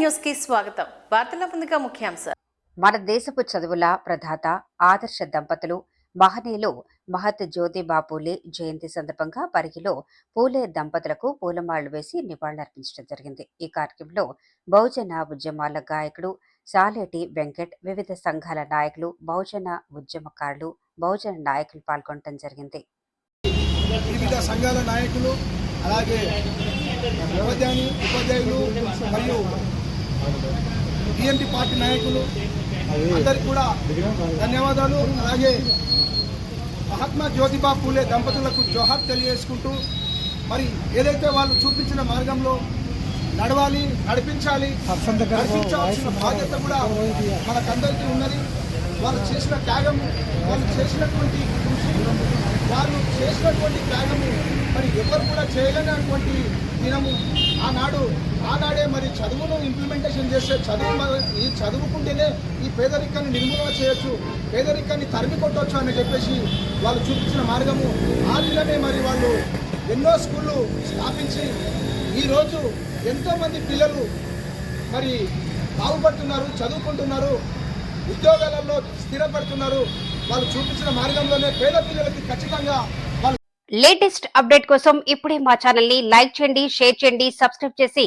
DY న్యూస్కి స్వాగతం. వార్తల ముందుగా ముఖ్యాంశాలు. మన దేశపు చదువుల ప్రధాత ఆదర్శ దంపతులు మహనీయులు మహత్ జ్యోతిబా పూలే జయంతి సందర్భంగా పరిగిలో పూలే దంపతులకు పూలమాళ్ళు వేసి నివాళులర్పించడం జరిగింది. ఈ కార్యక్రమంలో బహుజన ఉద్యమాల గాయకుడు సాలేటి వెంకట్ వివిధ సంఘాల నాయకులు బహుజన ఉద్యమకారులు బహుజన నాయకులు పాల్గొనడం జరిగింది. వివిధ సంఘాల నాయకులు అలాగే ఉపాధ్యాయులు టీఎంటీ పార్టీ నాయకులు అందరికి కూడా ధన్యవాదాలు. అలాగే మహాత్మా జ్యోతిబా పూలే దంపతులకు జోహార్ తెలియజేసుకుంటూ మరి ఏదైతే వాళ్ళు చూపించిన మార్గంలో నడవాలి నడిపించాలి నడిపించాల్సిన బాధ్యత కూడా మనకందరికీ ఉన్నది. వాళ్ళు చేసిన త్యాగము వాళ్ళు చేసినటువంటి కృషి వాళ్ళు చేసినటువంటి త్యాగము మరి ఎవరు కూడా చేయలేనటువంటి దినము. ఆనాడు ఆనాడే మరి చదువును ఇంప్లిమెంటేషన్ చేస్తే చదువు ఈ చదువుకుంటేనే ఈ పేదరికాన్ని నిర్మూలన చేయొచ్చు పేదరికాన్ని తరిమి కొట్టవచ్చు అని చెప్పేసి వాళ్ళు చూపించిన మార్గము. ఆ దినమే మరి వాళ్ళు ఎన్నో స్కూళ్ళు స్థాపించి ఈరోజు ఎంతోమంది పిల్లలు మరి బాగుపడుతున్నారు చదువుకుంటున్నారు ఉద్యోగాలలో స్థిరపడుతున్నారు. వాళ్ళు చూపించిన మార్గంలోనే పేద పిల్లలకి ఖచ్చితంగా లేటెస్ట్ అప్డేట్ కోసం ఇప్పుడే మా ఛానల్ని లైక్ చేయండి షేర్ చేయండి సబ్స్క్రైబ్ చేసి